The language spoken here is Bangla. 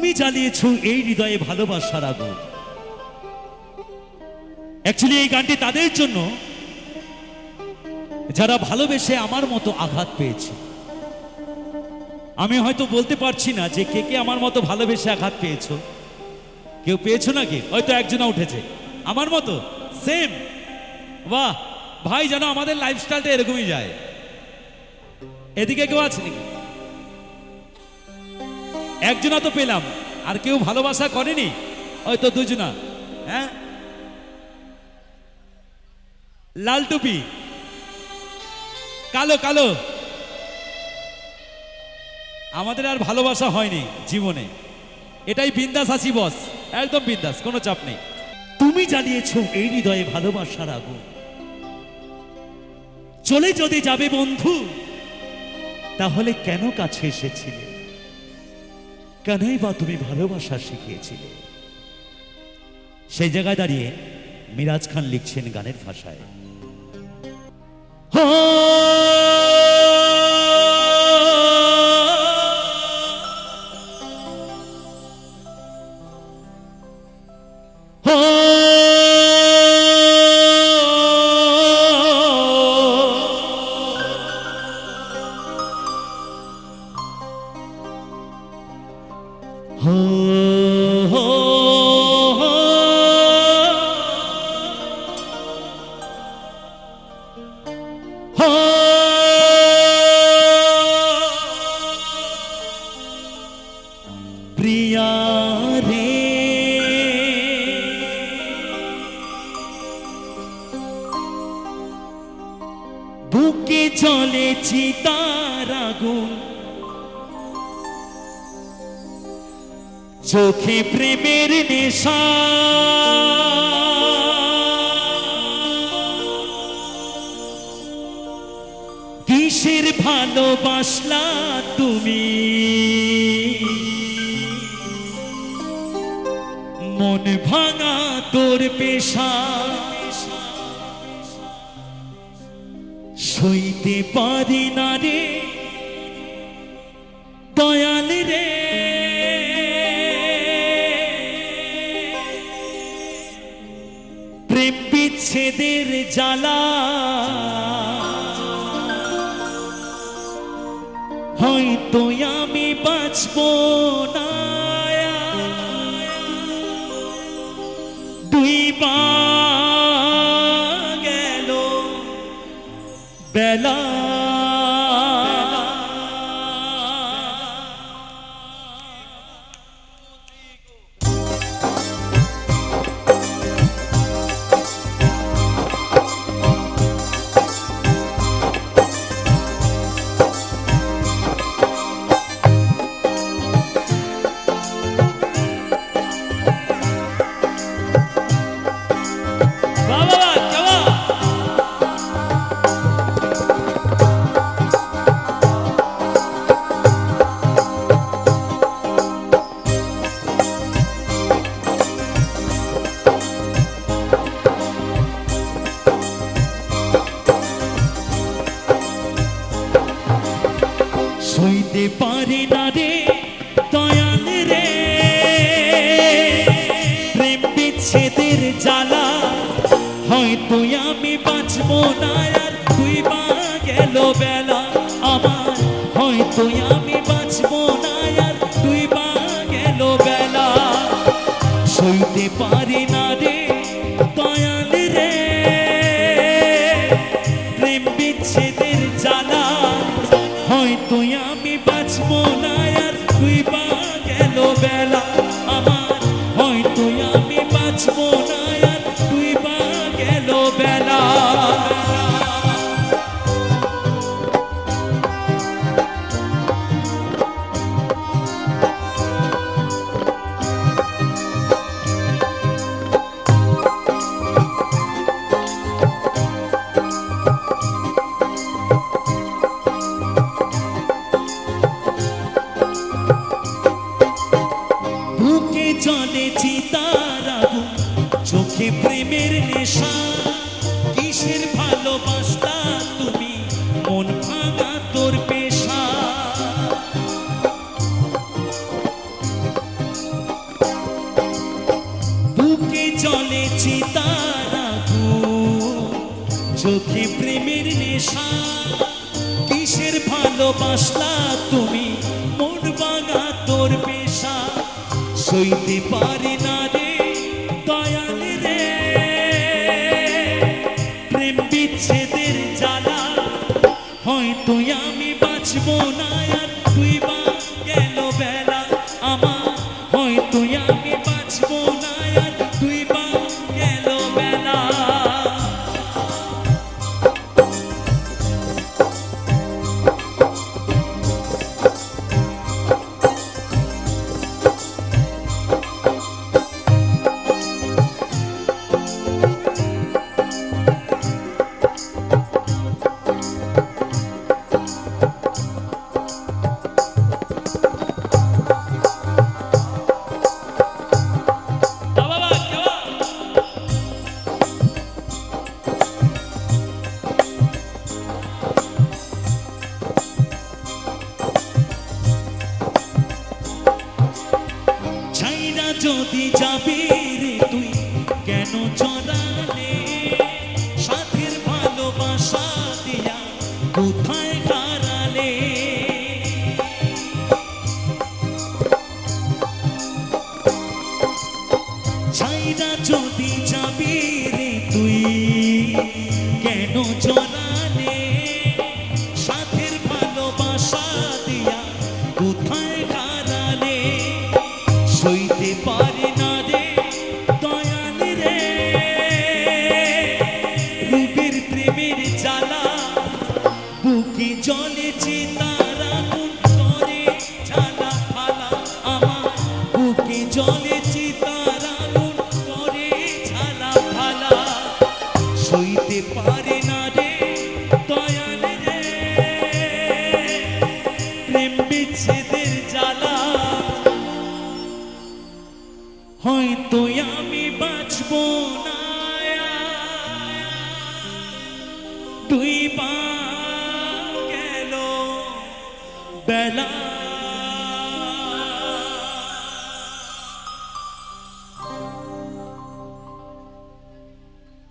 তুমি জ্বালিয়েছ এই হৃদয়ে ভালোবাসার আগুন। অ্যাকচুয়ালি এই গানটি তাদের জন্য যারা ভালোবেসে আমার মতো আঘাত পেয়েছে। আমি হয়তো বলতে পারছি না যে কে কে আমার মতো ভালোবেসে আঘাত পেয়েছ। কেউ পেয়েছ নাকি? হয়তো একজনা উঠেছে। আমার মতো? সেম বাহ! ভাই, যেন আমাদের লাইফস্টাইলটা এরকমই যায়। এদিকে কেউ আছে নাকি? একজনা তো পেলাম, আর কেউ ভালোবাসা করেনি? হয়তো দুজনা হ্যাঁ? লাল টুপি, কালো কালো। আমাদের আর ভালোবাসা হয়নি জীবনে। এটাই বিন্দাস আছি বস, একদম বিন্দাস, কোনো চাপ নেই। তুমি জ্বালিয়েছ এই হৃদয়ে ভালোবাসার আগুন। চলে যদি যাবে বন্ধু, তাহলে কেন কাছে এসেছিলে? কেনই বা তুমি ভালোবাসা শিখিয়েছিলে। সেই জায়গায় দাঁড়িয়ে মিরাজ খান লিখছেন গানের ভাষায়। প্রিয়া রে। বুকে চলে চিতার আগুন চোখে প্রেমের নেশা। কিসের ভালোবাসলা তুমি? মন ভাঙা তোর পেশা। সইতে পারি না রে। দয়াল জ্বালা। হয়তো আমি বাঁচব না। দুই বা গেল। বেলা বিচ্ছেদের জ্বালা। হয়তো আমি বাঁচবো না আর তুই বা গেল বেলা। আমার হয়তো আমি বাঁচবো না আর তুই বা গেল বেলা। সইতে পারি না চলে চিতারাগু চোখে প্রেমের নেশা। কিসের ভালোবাসতা তুমি? মন ভাঙা তোর পেশা। বুকে চলে চিতারাগু চোখে প্রেমের নেশা। কিসের ভালোবাসতা তুমি? সইতে পারি না রে দয়াল রে। প্রেম বিচ্ছেদের জ্বালা হয়তো আমি বাঁচবো না। যদি যাবি রে তুই কেন জড়ালে সাথের ভালোবাসা দিয়া কোথায় হারালে? বুকে জলে চিতারা গুণ করে জ্বালা ফালা আমার বুকে জলে চিতারা গুণ করে ঝালা ফালা সইতে পারে না রে দয়াল রে। প্রেম বিচ্ছেদের জ্বালা। হয়তো আমি বাঁচবো না। দুই পা গেল বেলা